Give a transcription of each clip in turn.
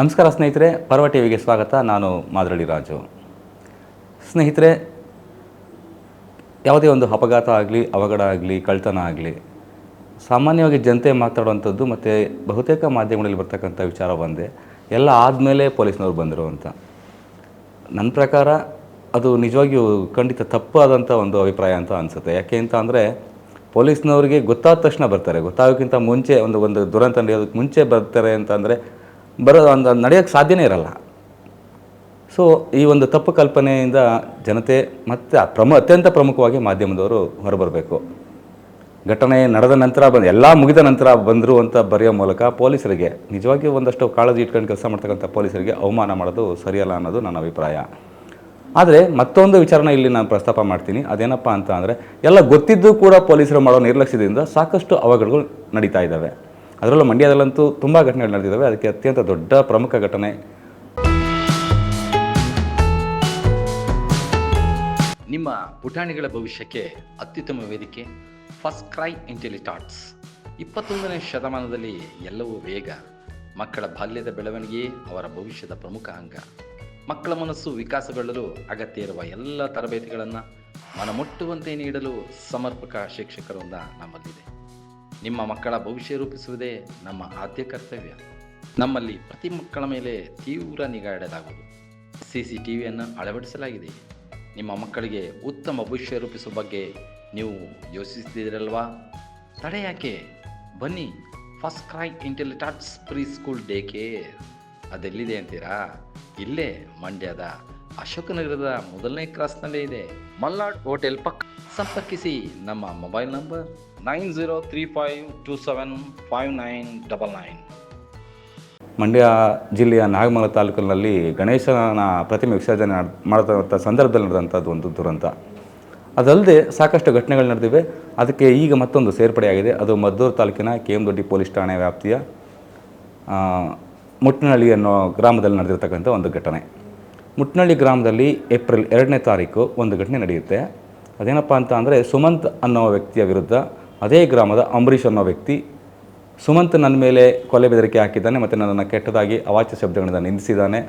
ನಮಸ್ಕಾರ ಸ್ನೇಹಿತರೆ, ಪರ್ವ ಟಿವಿಗೆ ಸ್ವಾಗತ. ನಾನು ಮಾದರಳ್ಳಿ ರಾಜು. ಸ್ನೇಹಿತರೆ, ಯಾವುದೇ ಒಂದು ಅಪಘಾತ ಆಗಲಿ, ಅವಘಡ ಆಗಲಿ ಕಳ್ತನ ಆಗಲಿ, ಸಾಮಾನ್ಯವಾಗಿ ಜನತೆ ಮಾತಾಡುವಂಥದ್ದು ಮತ್ತು ಬಹುತೇಕ ಮಾಧ್ಯಮಗಳಲ್ಲಿ ಬರ್ತಕ್ಕಂಥ ವಿಚಾರ ಬಂದೆ ಎಲ್ಲ ಆದಮೇಲೆ ಪೊಲೀಸ್ನವ್ರು ಬಂದರು ಅಂತ. ನನ್ನ ಪ್ರಕಾರ ಅದು ನಿಜವಾಗಿಯೂ ಖಂಡಿತ ತಪ್ಪು ಆದಂಥ ಒಂದು ಅಭಿಪ್ರಾಯ ಅಂತ ಅನಿಸುತ್ತೆ. ಯಾಕೆ ಅಂತ ಅಂದರೆ, ಪೊಲೀಸ್ನವರಿಗೆ ಗೊತ್ತಾದ ತಕ್ಷಣ ಬರ್ತಾರೆ. ಗೊತ್ತಾಗೋಕ್ಕಿಂತ ಮುಂಚೆ ಒಂದು ಒಂದು ದುರಂತ ನಡೆಯೋದಕ್ಕೆ ಮುಂಚೆ ಬರ್ತಾರೆ ಅಂತಂದರೆ ಬರೋ ಒಂದು ನಡೆಯೋಕ್ಕೆ ಸಾಧ್ಯನೇ ಇರಲ್ಲ. ಸೊ ಈ ಒಂದು ತಪ್ಪು ಕಲ್ಪನೆಯಿಂದ ಜನತೆ ಮತ್ತು ಪ್ರಮ, ಅತ್ಯಂತ ಪ್ರಮುಖವಾಗಿ ಮಾಧ್ಯಮದವರು ಹೊರಬರಬೇಕು. ಘಟನೆ ನಡೆದ ನಂತರ ಬಂದು, ಎಲ್ಲ ಮುಗಿದ ನಂತರ ಬಂದರು ಅಂತ ಬರೆಯೋ ಮೂಲಕ ಪೊಲೀಸರಿಗೆ, ನಿಜವಾಗಿ ಒಂದಷ್ಟು ಕಾಳಜಿ ಇಟ್ಕೊಂಡು ಕೆಲಸ ಮಾಡ್ತಕ್ಕಂಥ ಪೊಲೀಸರಿಗೆ ಅವಮಾನ ಮಾಡೋದು ಸರಿಯಲ್ಲ ಅನ್ನೋದು ನನ್ನ ಅಭಿಪ್ರಾಯ. ಆದರೆ ಮತ್ತೊಂದು ವಿಚಾರನ ಇಲ್ಲಿ ನಾನು ಪ್ರಸ್ತಾಪ ಮಾಡ್ತೀನಿ. ಅದೇನಪ್ಪ ಅಂತ ಅಂದರೆ, ಎಲ್ಲ ಗೊತ್ತಿದ್ದು ಕೂಡ ಪೊಲೀಸರು ಮಾಡೋ ನಿರ್ಲಕ್ಷ್ಯದಿಂದ ಸಾಕಷ್ಟು ಅವಘಡಗಳು ನಡೀತಾ ಇದ್ದಾವೆ. ಅದರಲ್ಲೂ ಮಂಡ್ಯದಲ್ಲಂತೂ ತುಂಬ ಘಟನೆಗಳು ನಡೆದಿದ್ದಾವೆ. ಅದಕ್ಕೆ ಅತ್ಯಂತ ದೊಡ್ಡ ಪ್ರಮುಖ ಘಟನೆ. ನಿಮ್ಮ ಪುಟಾಣಿಗಳ ಭವಿಷ್ಯಕ್ಕೆ ಅತ್ಯುತ್ತಮ ವೇದಿಕೆ ಫಸ್ಟ್ ಕ್ರೈ ಇಂಟೆಲಿಟಾಟ್ಸ್ ಇಪ್ಪತ್ತೊಂದನೇ ಶತಮಾನದಲ್ಲಿ ಎಲ್ಲವೂ ವೇಗ, ಮಕ್ಕಳ ಬಾಲ್ಯದ ಬೆಳವಣಿಗೆಯೇ ಅವರ ಭವಿಷ್ಯದ ಪ್ರಮುಖ ಅಂಗ. ಮಕ್ಕಳ ಮನಸ್ಸು ವಿಕಾಸಗೊಳ್ಳಲು ಅಗತ್ಯ ಇರುವ ಎಲ್ಲ ತರಬೇತಿಗಳನ್ನು ಮನಮುಟ್ಟುವಂತೆ ನೀಡಲು ಸಮರ್ಪಕ ಶಿಕ್ಷಕರೊಂದ ನಮ್ಮಲ್ಲಿದೆ. ನಿಮ್ಮ ಮಕ್ಕಳ ಭವಿಷ್ಯ ರೂಪಿಸುವುದೇ ನಮ್ಮ ಆದ್ಯ ಕರ್ತವ್ಯ. ನಮ್ಮಲ್ಲಿ ಪ್ರತಿ ಮಕ್ಕಳ ಮೇಲೆ ತೀವ್ರ ನಿಗಾ ಇಡಲಾಗುವುದು. ಸಿ ಸಿ ಟಿ ವಿಯನ್ನು ಅಳವಡಿಸಲಾಗಿದೆ. ನಿಮ್ಮ ಮಕ್ಕಳಿಗೆ ಉತ್ತಮ ಭವಿಷ್ಯ ರೂಪಿಸುವ ಬಗ್ಗೆ ನೀವು ಯೋಚಿಸುತ್ತಿದ್ದೀರಲ್ವಾ ತಡೆ ಯಾಕೆ? ಬನ್ನಿ, FirstCry Intellitots preschool day care. ಅದೆಲ್ಲಿದೆ ಅಂತೀರಾ? ಇಲ್ಲೇ ಮಂಡ್ಯದ ಅಶೋಕನಗರದ ಮೊದಲನೇ ಕ್ರಾಸ್ನಲ್ಲೇ ಇದೆ. ಮಲ್ನಾಡ್ ಹೋಟೆಲ್ ಪಕ್ಕ. ಸಂಪರ್ಕಿಸಿ ನಮ್ಮ mobile number nine zero three five two seven five nine double nine. Mandya ಜಿಲ್ಲೆಯ ನಾಗಮಂಗಲ ತಾಲೂಕಿನಲ್ಲಿ ಗಣೇಶನ ಪ್ರತಿಮೆ ವಿಸರ್ಜನೆ ಮಾಡ್- ಮಾಡತಕ್ಕಂಥ ಸಂದರ್ಭದಲ್ಲಿ ನಡೆದಂಥದ್ದು ಒಂದು ದುರಂತ. ಅದಲ್ಲದೆ ಸಾಕಷ್ಟು ಘಟನೆಗಳು ನಡೆದಿವೆ. ಅದಕ್ಕೆ ಈಗ ಮತ್ತೊಂದು ಸೇರ್ಪಡೆಯಾಗಿದೆ. ಅದು ಮದ್ದೂರು ತಾಲೂಕಿನ ಕೆ ಎಂ ದೊಡ್ಡಿ ಪೊಲೀಸ್ ಠಾಣೆ ವ್ಯಾಪ್ತಿಯ ಮುಟ್ಟಿನಹಳ್ಳಿ ಅನ್ನೋ ಗ್ರಾಮದಲ್ಲಿ ನಡೆದಿರ್ತಕ್ಕಂಥ ಒಂದು ಘಟನೆ. ಮುಟ್ನಳ್ಳಿ ಗ್ರಾಮದಲ್ಲಿ ಏಪ್ರಿಲ್ ಎರಡನೇ ತಾರೀಕು ಒಂದು ಘಟನೆ ನಡೆಯುತ್ತೆ. ಅದೇನಪ್ಪ ಅಂತ ಅಂದರೆ ಸುಮಂತ್ ಅನ್ನೋ ವ್ಯಕ್ತಿಯ ವಿರುದ್ಧ ಅದೇ ಗ್ರಾಮದ ಅಂಬರೀಷ್ ಅನ್ನೋ ವ್ಯಕ್ತಿ ಸುಮಂತ್ ನನ್ನ ಮೇಲೆ ಕೊಲೆ ಬೆದರಿಕೆ ಹಾಕಿದ್ದಾನೆ ಮತ್ತು ನನ್ನನ್ನು ಕೆಟ್ಟದಾಗಿ ಅವಾಚ್ಯ ಶಬ್ದಗಳಿಂದ ನಿಂದಿಸಿದ್ದಾನೆ.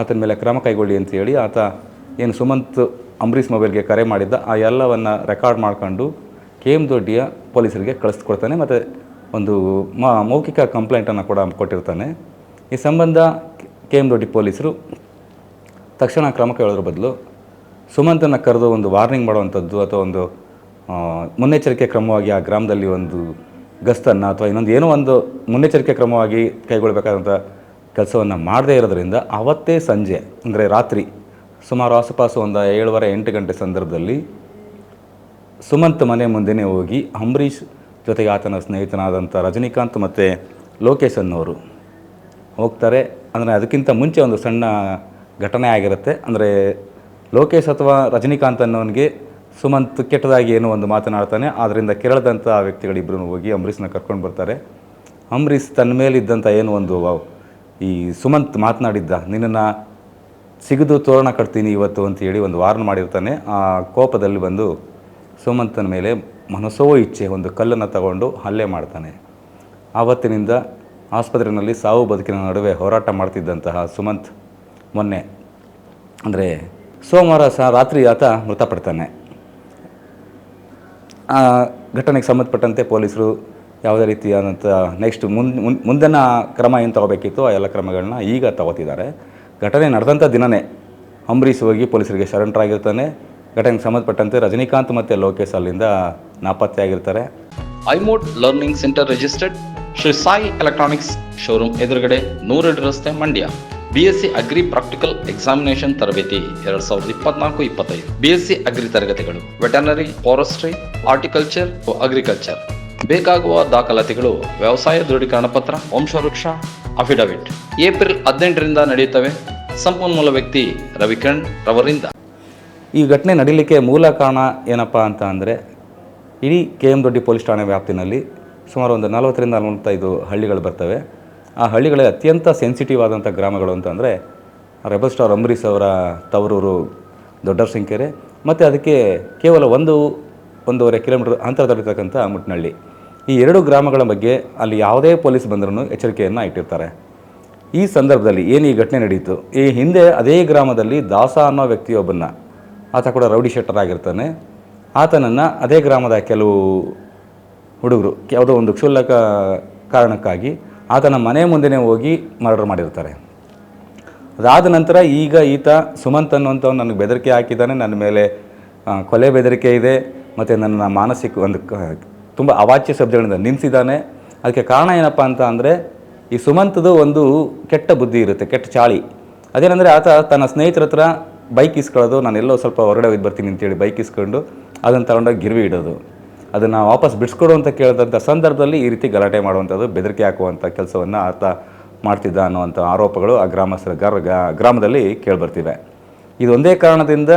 ಆತನ ಮೇಲೆ ಕ್ರಮ ಕೈಗೊಳ್ಳಿ ಅಂತ ಹೇಳಿ ಆತ ಏನು ಸುಮಂತ್ ಅಂಬರೀಷ್ ಮೊಬೈಲ್ಗೆ ಕರೆ ಮಾಡಿದ್ದ ಆ ಎಲ್ಲವನ್ನು ರೆಕಾರ್ಡ್ ಮಾಡ್ಕೊಂಡು ಕೆ ಎಂ ದೊಡ್ಡಿಯ ಪೊಲೀಸರಿಗೆ ಕಳಿಸ್ಕೊಡ್ತಾನೆ ಮತ್ತು ಒಂದು ಮೌಖಿಕ ಕಂಪ್ಲೇಂಟನ್ನು ಕೂಡ ಕೊಟ್ಟಿರ್ತಾನೆ. ಈ ಸಂಬಂಧ ಕೆ ಎಂ ದೊಡ್ಡಿ ಪೊಲೀಸರು ತಕ್ಷಣ ಕ್ರಮ ಕೇಳೋದ್ರ ಬದಲು ಸುಮಂತನ ಕರೆದು ಒಂದು ವಾರ್ನಿಂಗ್ ಮಾಡುವಂಥದ್ದು ಅಥವಾ ಒಂದು ಮುನ್ನೆಚ್ಚರಿಕೆ ಕ್ರಮವಾಗಿ ಆ ಗ್ರಾಮದಲ್ಲಿ ಒಂದು ಗಸ್ತನ್ನು ಅಥವಾ ಇನ್ನೊಂದು ಏನೋ ಒಂದು ಮುನ್ನೆಚ್ಚರಿಕೆ ಕ್ರಮವಾಗಿ ಕೈಗೊಳ್ಳಬೇಕಾದಂಥ ಕೆಲಸವನ್ನು ಮಾಡದೇ ಇರೋದ್ರಿಂದ ಆವತ್ತೇ ಸಂಜೆ, ಅಂದರೆ ರಾತ್ರಿ ಸುಮಾರು ಆಸುಪಾಸು ಒಂದು ಏಳುವರೆ ಎಂಟು ಗಂಟೆ ಸಂದರ್ಭದಲ್ಲಿ ಸುಮಂತ್ ಮನೆ ಮುಂದೆನೇ ಹೋಗಿ ಅಂಬರೀಷ್ ಜೊತೆಗೆ ಆತನ ಸ್ನೇಹಿತನಾದಂಥ ರಜನಿಕಾಂತ್ ಮತ್ತು ಲೋಕೇಶ್ ಅನ್ನೋರು ಹೋಗ್ತಾರೆ. ಅಂದರೆ ಅದಕ್ಕಿಂತ ಮುಂಚೆ ಒಂದು ಸಣ್ಣ ಘಟನೆ ಆಗಿರುತ್ತೆ. ಅಂದರೆ ಲೋಕೇಶ್ ಅಥವಾ ರಜನಿಕಾಂತ್ ಅನ್ನೋನಿಗೆ ಸುಮಂತ್ ಕೆಟ್ಟದಾಗಿ ಏನೋ ಒಂದು ಮಾತನಾಡ್ತಾನೆ. ಆದ್ದರಿಂದ ಕೆರಳದಂಥ ವ್ಯಕ್ತಿಗಳಿಬ್ಬರು ಹೋಗಿ ಅಂಬರೀಷ್ನ ಕರ್ಕೊಂಡು ಬರ್ತಾರೆ. ಅಂಬರೀಷ್ ತನ್ನ ಮೇಲಿದ್ದಂಥ ಏನು ಒಂದು ಈ ಸುಮಂತ್ ಮಾತನಾಡಿದ್ದ, ನಿನ್ನನ್ನು ಸಿಗದು ತೋರಣ ಕಟ್ತೀನಿ ಇವತ್ತು ಅಂತ ಹೇಳಿ ಒಂದು ವಾರ್ನ್ ಮಾಡಿರ್ತಾನೆ. ಆ ಕೋಪದಲ್ಲಿ ಬಂದು ಸುಮಂತನ ಮೇಲೆ ಮನಸ್ಸೋ ಇಚ್ಛೆ ಒಂದು ಕಲ್ಲನ್ನು ತಗೊಂಡು ಹಲ್ಲೆ ಮಾಡ್ತಾನೆ. ಆವತ್ತಿನಿಂದ ಆಸ್ಪತ್ರೆಯಲ್ಲಿ ಸಾವು ಬದುಕಿನ ನಡುವೆ ಹೋರಾಟ ಮಾಡ್ತಿದ್ದಂತಹ ಸುಮಂತ್ ಮೊನ್ನೆ. ಅಂದರೆ ಸೋಮವಾರ ಸಹ ರಾತ್ರಿ ಆತ ಮೃತಪಡ್ತಾನೆ. ಆ ಘಟನೆಗೆ ಸಂಬಂಧಪಟ್ಟಂತೆ ಪೊಲೀಸರು ಯಾವುದೇ ರೀತಿಯಾದಂಥ ನೆಕ್ಸ್ಟ್ ಮುಂದೆ ಮುಂದಿನ ಕ್ರಮ ಏನು ತಗೋಬೇಕಿತ್ತು, ಆ ಎಲ್ಲ ಕ್ರಮಗಳನ್ನ ಈಗ ತಗೋತಿದ್ದಾರೆ. ಘಟನೆ ನಡೆದಂಥ ದಿನವೇ ಅಂಬರೀಷ್ ಹೋಗಿ ಪೊಲೀಸರಿಗೆ ಶರಣರಾಗಿರ್ತಾನೆ ಘಟನೆಗೆ ಸಂಬಂಧಪಟ್ಟಂತೆ ರಜನಿಕಾಂತ್ ಮತ್ತು ಲೋಕೇಶ್ ಅಲ್ಲಿಂದ ನಾಪತ್ತೆಯಾಗಿರ್ತಾರೆ imode learning centre registered Shri Sai electronics showroom ಎದುರುಗಡೆ ನೂರೆರಡು ರಸ್ತೆ Mandya. BSc agri practical examination ತರಬೇತಿ ಎರಡ್ ಸಾವಿರದ ಇಪ್ಪತ್ನಾಲ್ಕು, ಇಪ್ಪತ್ತೈದು. ಬಿಎಸ್ಸಿ ಅಗ್ರಿ ತರಗತಿಗಳು ವೆಟನರಿ ಫಾರೆಸ್ಟ್ರಿ ಹಾರ್ಟಿಕಲ್ಚರ್ ಅಗ್ರಿಕಲ್ಚರ್ ಬೇಕಾಗುವ ದಾಖಲಾತಿಗಳು ವ್ಯವಸಾಯ ದೃಢೀಕರಣ ಪತ್ರ, ವಂಶವೃಕ್ಷ ಅಫಿಡವಿಟ್ ಏಪ್ರಿಲ್ ಹದಿನೆಂಟರಿಂದ ನಡೆಯುತ್ತವೆ. ಸಂಪನ್ಮೂಲ ವ್ಯಕ್ತಿ ರವಿಕಣ್ ರವರಿಂದ. ಈ ಘಟನೆ ನಡೀಲಿಕ್ಕೆ ಮೂಲ ಕಾರಣ ಏನಪ್ಪ ಅಂತ ಅಂದರೆ, ಇಡೀ ಕೆ ಎಂ ದೊಡ್ಡಿ ಪೊಲೀಸ್ ಠಾಣೆ ವ್ಯಾಪ್ತಿನಲ್ಲಿ ಸುಮಾರು ಒಂದು ನಲವತ್ತರಿಂದ ನಲವತ್ತೈದು ಹಳ್ಳಿಗಳು ಬರ್ತವೆ. ಆ ಹಳ್ಳಿಗಳಲ್ಲಿ ಅತ್ಯಂತ ಸೆನ್ಸಿಟಿವ್ ಆದಂಥ ಗ್ರಾಮಗಳು ಅಂತಂದರೆ ರೆಬಲ್ ಸ್ಟಾರ್ ಅಂಬರೀಷ್ ಅವರ ತವರೂರು ದೊಡ್ಡರಸಿಂಕೆರೆ ಮತ್ತು ಅದಕ್ಕೆ ಕೇವಲ ಒಂದು, ಒಂದೂವರೆ ಕಿಲೋಮೀಟರ್ ಅಂತರದಲ್ಲಿರ್ತಕ್ಕಂಥ ಮುಟ್ನಳ್ಳಿ. ಈ ಎರಡು ಗ್ರಾಮಗಳ ಬಗ್ಗೆ ಅಲ್ಲಿ ಯಾವುದೇ ಪೊಲೀಸ್ ಬಂದರೂ ಎಚ್ಚರಿಕೆಯನ್ನು ಇಟ್ಟಿರ್ತಾರೆ. ಈ ಸಂದರ್ಭದಲ್ಲಿ ಏನು ಈ ಘಟನೆ ನಡೆಯಿತು ಈ ಹಿಂದೆ ಅದೇ ಗ್ರಾಮದಲ್ಲಿ ದಾಸ ಅನ್ನೋ ವ್ಯಕ್ತಿಯೊಬ್ಬನ್ನು, ಆತ ಕೂಡ ರೌಡಿ ಶೆಟ್ಟರ್ ಆಗಿರ್ತಾನೆ. ಆತನನ್ನು ಅದೇ ಗ್ರಾಮದ ಕೆಲವು ಹುಡುಗರು, ಯಾವುದೋ ಒಂದು ಕ್ಷುಲ್ಲಕ ಕಾರಣಕ್ಕಾಗಿ ಆತನ ಮನೆ ಮುಂದೆನೇ ಹೋಗಿ ಮರ್ಡರ್ ಮಾಡಿರ್ತಾರೆ. ಅದಾದ ನಂತರ ಈಗ ಈತ ಸುಮಂತ್ ಅನ್ನುವಂಥವ್ನು ನನಗೆ ಬೆದರಿಕೆ ಹಾಕಿದ್ದಾನೆ, ನನ್ನ ಮೇಲೆ ಕೊಲೆ ಬೆದರಿಕೆ ಇದೆ, ಮತ್ತು ನನ್ನ ಮಾನಸಿಕ ಒಂದು ತುಂಬ ಅವಾಚ್ಯ ಶಬ್ದಗಳಿಂದ ನಿಲ್ಲಿಸಿದ್ದಾನೆ ಅದಕ್ಕೆ ಕಾರಣ ಏನಪ್ಪ ಅಂತ ಅಂದರೆ, ಈ ಸುಮಂತದು ಒಂದು ಕೆಟ್ಟ ಬುದ್ಧಿ ಇರುತ್ತೆ, ಕೆಟ್ಟ ಚಾಳಿ. ಅದೇನೆಂದರೆ ಆತ ತನ್ನ ಸ್ನೇಹಿತರ ಹತ್ರ ಬೈಕ್ ಇಸ್ಕೊಳ್ಳೋದು ಎಲ್ಲೋ ಸ್ವಲ್ಪ ಹೊರಗಡೆ ಹೋಗಿ ಬರ್ತೀನಿ ಅಂತೇಳಿ ಬೈಕ್ ಇಸ್ಕೊಂಡು, ಅದನ್ನು ತಗೊಂಡೋಗಿ ಗಿರ್ವಿ ಇಡೋದು ಅದನ್ನು ವಾಪಸ್ ಬಿಡಿಸ್ಕೊಡು ಅಂತ ಕೇಳಿದಂಥ ಸಂದರ್ಭದಲ್ಲಿ ಈ ರೀತಿ ಗಲಾಟೆ ಮಾಡುವಂಥದ್ದು, ಬೆದರಿಕೆ ಹಾಕುವಂಥ ಕೆಲಸವನ್ನು ಆತ ಮಾಡ್ತಿದ್ದ ಅನ್ನುವಂಥ ಆರೋಪಗಳು ಆ ಗ್ರಾಮಸ್ಥರ ಗ್ರಾಮದಲ್ಲಿ ಕೇಳಿಬರ್ತಿವೆ. ಇದೊಂದೇ ಕಾರಣದಿಂದ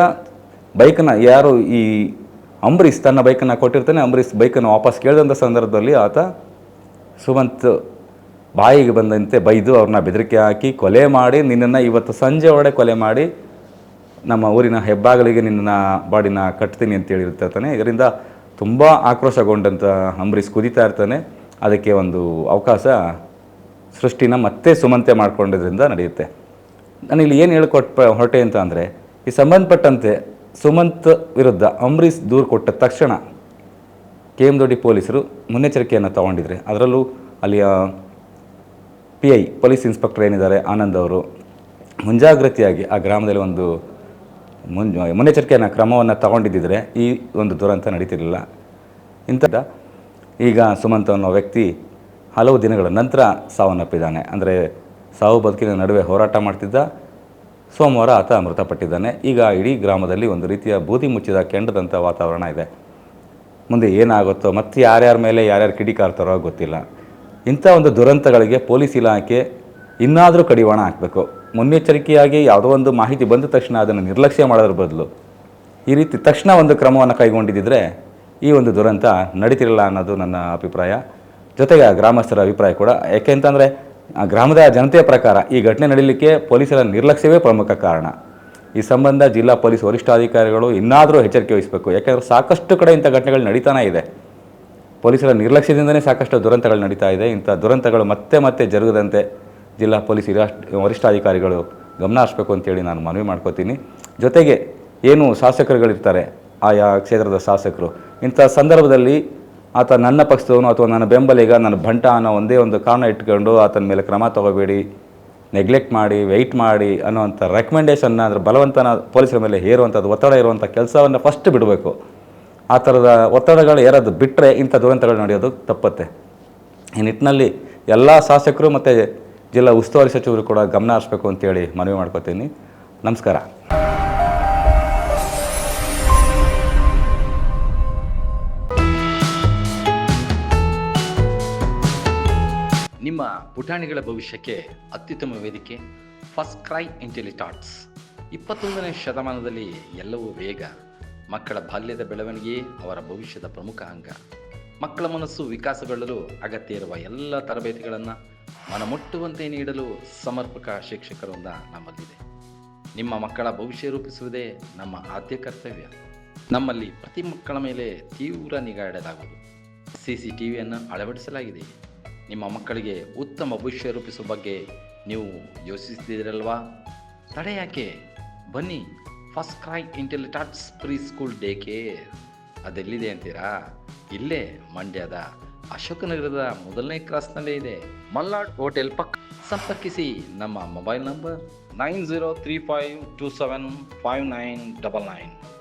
ಬೈಕನ್ನು, ಯಾರು ಈ ಅಂಬರೀಷ್ ತನ್ನ ಬೈಕನ್ನು ಕೊಟ್ಟಿರ್ತಾನೆ, ಅಂಬರೀಷ್ ಬೈಕನ್ನು ವಾಪಸ್ ಕೇಳಿದಂಥ ಸಂದರ್ಭದಲ್ಲಿ ಆತ ಸುಮಂತ್ ಬಾಯಿಗೆ ಬಂದಂತೆ ಬೈದು ಅವ್ರನ್ನ ಬೆದರಿಕೆ ಹಾಕಿ ಕೊಲೆ ಮಾಡಿ, ನಿನ್ನನ್ನು ಇವತ್ತು ಸಂಜೆ ಒಳಗೆ ಕೊಲೆ ಮಾಡಿ ನಮ್ಮ ಊರಿನ ಹೆಬ್ಬಾಗಲಿಗೆ ನಿನ್ನ ಬಾಡಿನ ಕಟ್ತೀನಿ ಅಂತ ಇರ್ತಾನೆ ಇದರಿಂದ ತುಂಬ ಆಕ್ರೋಶಗೊಂಡಂಥ ಅಂಬರೀಷ್ ಕುದಿತಾ ಇರ್ತಾನೆ. ಅದಕ್ಕೆ ಒಂದು ಅವಕಾಶ ಸೃಷ್ಟಿನ ಮತ್ತೆ ಸುಮಂತೆ ಮಾಡ್ಕೊಂಡಿದ್ರಿಂದ ನಡೆಯುತ್ತೆ. ನಾನು ಇಲ್ಲಿ ಏನು ಹೇಳ್ಕೊಟ್ಟ ಹೊರಟೆ ಅಂತ ಅಂದರೆ, ಈ ಸಂಬಂಧಪಟ್ಟಂತೆ ಸುಮಂತ್ ವಿರುದ್ಧ ಅಂಬರೀಷ್ ದೂರು ಕೊಟ್ಟ ತಕ್ಷಣ ಕೆ ಎಂ ದೊಡ್ಡಿ ಪೊಲೀಸರು ಮುನ್ನೆಚ್ಚರಿಕೆಯನ್ನು ತಗೊಂಡಿದ್ರೆ, ಅದರಲ್ಲೂ ಅಲ್ಲಿಯ ಪಿ ಐ ಪೊಲೀಸ್ ಇನ್ಸ್ಪೆಕ್ಟರ್ ಏನಿದ್ದಾರೆ, ಆನಂದ್ ಅವರು, ಮುಂಜಾಗ್ರತೆಯಾಗಿ ಆ ಗ್ರಾಮದಲ್ಲಿ ಒಂದು ಮುನ್ ಮುನ್ನೆಚ್ಚರಿಕೆಯನ್ನು, ಕ್ರಮವನ್ನು ತಗೊಂಡಿದ್ದಿದ್ರೆ ಈ ಒಂದು ದುರಂತ ನಡೀತಿರಲಿಲ್ಲ. ಇಂಥದ್ದ ಈಗ ಸುಮಂತ ಅನ್ನೋ ವ್ಯಕ್ತಿ ಹಲವು ದಿನಗಳ ನಂತರ ಸಾವನ್ನಪ್ಪಿದ್ದಾನೆ. ಅಂದರೆ ಸಾವು ಬದುಕಿನ ನಡುವೆ ಹೋರಾಟ ಮಾಡ್ತಿದ್ದ, ಸೋಮವಾರ ಆತ ಮೃತಪಟ್ಟಿದ್ದಾನೆ. ಈಗ ಇಡೀ ಗ್ರಾಮದಲ್ಲಿ ಒಂದು ರೀತಿಯ ಬೂದಿ ಮುಚ್ಚಿದ ಕೆಂಡದಂಥ ವಾತಾವರಣ ಇದೆ. ಮುಂದೆ ಏನಾಗುತ್ತೋ, ಮತ್ತೆ ಯಾರ್ಯಾರ ಮೇಲೆ ಯಾರ್ಯಾರು ಕಿಡಿಕಾರ್ತಾರೋ ಗೊತ್ತಿಲ್ಲ. ಇಂಥ ಒಂದು ದುರಂತಗಳಿಗೆ ಪೊಲೀಸ್ ಇಲಾಖೆ ಇನ್ನಾದರೂ ಕಡಿವಾಣ ಹಾಕಬೇಕು. ಮುನ್ನೆಚ್ಚರಿಕೆಯಾಗಿ ಯಾವುದೋ ಒಂದು ಮಾಹಿತಿ ಬಂದ ತಕ್ಷಣ ಅದನ್ನು ನಿರ್ಲಕ್ಷ್ಯ ಮಾಡೋದ್ರ ಬದಲು ಈ ರೀತಿ ತಕ್ಷಣ ಒಂದು ಕ್ರಮವನ್ನು ಕೈಗೊಂಡಿದ್ದರೆ ಈ ಒಂದು ದುರಂತ ನಡೀತಿರಲ್ಲ ಅನ್ನೋದು ನನ್ನ ಅಭಿಪ್ರಾಯ. ಜೊತೆಗೆ ಆ ಗ್ರಾಮಸ್ಥರ ಅಭಿಪ್ರಾಯ ಕೂಡ. ಯಾಕೆಂತಂದರೆ ಆ ಗ್ರಾಮದ ಜನತೆಯ ಪ್ರಕಾರ ಈ ಘಟನೆ ನಡೀಲಿಕ್ಕೆ ಪೊಲೀಸರ ನಿರ್ಲಕ್ಷ್ಯವೇ ಪ್ರಮುಖ ಕಾರಣ. ಈ ಸಂಬಂಧ ಜಿಲ್ಲಾ ಪೊಲೀಸ್ ವರಿಷ್ಠಾಧಿಕಾರಿಗಳು ಇನ್ನಾದರೂ ಎಚ್ಚರಿಕೆ ವಹಿಸಬೇಕು. ಯಾಕೆಂದರೆ ಸಾಕಷ್ಟು ಕಡೆ ಇಂಥ ಘಟನೆಗಳು ನಡೀತಾನೇ ಇದೆ. ಪೊಲೀಸರ ನಿರ್ಲಕ್ಷ್ಯದಿಂದಲೇ ಸಾಕಷ್ಟು ದುರಂತಗಳು ನಡೀತಾ ಇದೆ. ಇಂಥ ದುರಂತಗಳು ಮತ್ತೆ ಮತ್ತೆ ಜರುಗದಂತೆ ಜಿಲ್ಲಾ ಪೊಲೀಸ್ ಹಿರಿಯ- ವರಿಷ್ಠಾಧಿಕಾರಿಗಳು ಗಮನ ಹರಿಸ್ಬೇಕು ಅಂತೇಳಿ ನಾನು ಮನವಿ ಮಾಡ್ಕೋತೀನಿ. ಜೊತೆಗೆ ಏನು ಶಾಸಕರುಗಳಿರ್ತಾರೆ, ಆಯಾ ಕ್ಷೇತ್ರದ ಶಾಸಕರು, ಇಂಥ ಸಂದರ್ಭದಲ್ಲಿ ಆತ ನನ್ನ ಪಕ್ಷದವನು ಅಥವಾ ನನ್ನ ಬೆಂಬಲಿಗ ನನ್ನ ಬಂಟ ಅನ್ನೋ ಒಂದೇ ಒಂದು ಕಾರಣ ಇಟ್ಕೊಂಡು ಆತನ ಮೇಲೆ ಕ್ರಮ ತಗೋಬೇಡಿ ನೆಗ್ಲೆಕ್ಟ್ ಮಾಡಿ ವೆಯ್ಟ್ ಮಾಡಿ ಅನ್ನೋವಂಥ ರೆಕಮೆಂಡೇಷನ್ನ ಅದರ ಬಲವಂತನ ಪೊಲೀಸರ ಮೇಲೆ ಹೇರುವಂಥದ್ದು, ಒತ್ತಡ ಇರುವಂಥ ಕೆಲಸವನ್ನು ಫಸ್ಟ್ ಬಿಡಬೇಕು. ಆ ಥರದ ಒತ್ತಡಗಳು ಏರೋದು ಬಿಟ್ಟರೆ ಇಂಥ ದುರಂತಗಳು ನಡೆಯೋದು ತಪ್ಪತ್ತೆ. ಈ ನಿಟ್ಟಿನಲ್ಲಿ ಎಲ್ಲ ಶಾಸಕರು ಮತ್ತು ಜಿಲ್ಲಾ ಉಸ್ತುವಾರಿ ಸಚಿವರು ಕೂಡ ಗಮನ ಹರಿಸ್ಬೇಕು ಅಂತೇಳಿ ಮನವಿ ಮಾಡ್ಕೋತೀನಿ. ನಮಸ್ಕಾರ. ನಿಮ್ಮ ಪುಟಾಣಿಗಳ ಭವಿಷ್ಯಕ್ಕೆ ಅತ್ಯುತ್ತಮ ವೇದಿಕೆ ಫಸ್ಟ್ ಕ್ರೈ ಇಂಟೆಲಿಟಾಟ್ಸ್ ಇಪ್ಪತ್ತೊಂದನೇ ಶತಮಾನದಲ್ಲಿ ಎಲ್ಲವೂ ವೇಗ ಮಕ್ಕಳ ಬಾಲ್ಯದ ಬೆಳವಣಿಗೆಯೇ ಅವರ ಭವಿಷ್ಯದ ಪ್ರಮುಖ ಅಂಗ. ಮಕ್ಕಳ ಮನಸ್ಸು ವಿಕಾಸಗೊಳ್ಳಲು ಅಗತ್ಯ ಇರುವ ಎಲ್ಲ ತರಬೇತಿಗಳನ್ನು ಮನಮುಟ್ಟುವಂತೆ ನೀಡಲು ಸಮರ್ಪಕ ಶಿಕ್ಷಕರೊಂದ ನಮ್ಮಲ್ಲಿದೆ. ನಿಮ್ಮ ಮಕ್ಕಳ ಭವಿಷ್ಯ ರೂಪಿಸುವುದೇ ನಮ್ಮ ಆದ್ಯ ಕರ್ತವ್ಯ. ನಮ್ಮಲ್ಲಿ ಪ್ರತಿ ಮಕ್ಕಳ ಮೇಲೆ ತೀವ್ರ ನಿಗಾ ಇಡಲಾಗುವುದು. ಸಿ ಸಿ ಟಿ ವಿಯನ್ನು ಅಳವಡಿಸಲಾಗಿದೆ. ನಿಮ್ಮ ಮಕ್ಕಳಿಗೆ ಉತ್ತಮ ಭವಿಷ್ಯ ರೂಪಿಸುವ ಬಗ್ಗೆ ನೀವು ಯೋಚಿಸ್ತಿದ್ದೀರಲ್ವಾ ತಡೆಯಾಕೆ ಬನ್ನಿ FirstCry Intellitots preschool day care. ಅದೆಲ್ಲಿದೆ ಅಂತೀರಾ? ಇಲ್ಲೇ, ಮಂಡ್ಯದ ಅಶೋಕನಗರದ ಮೊದಲನೇ ಕ್ರಾಸ್ನಲ್ಲೇ ಇದೆ. ಮಲ್ನಾಡ್ ಹೋಟೆಲ್ ಪಕ್ಕ. ಸಂಪರ್ಕಿಸಿ ನಮ್ಮ mobile number nine zero three five two seven five nine double nine.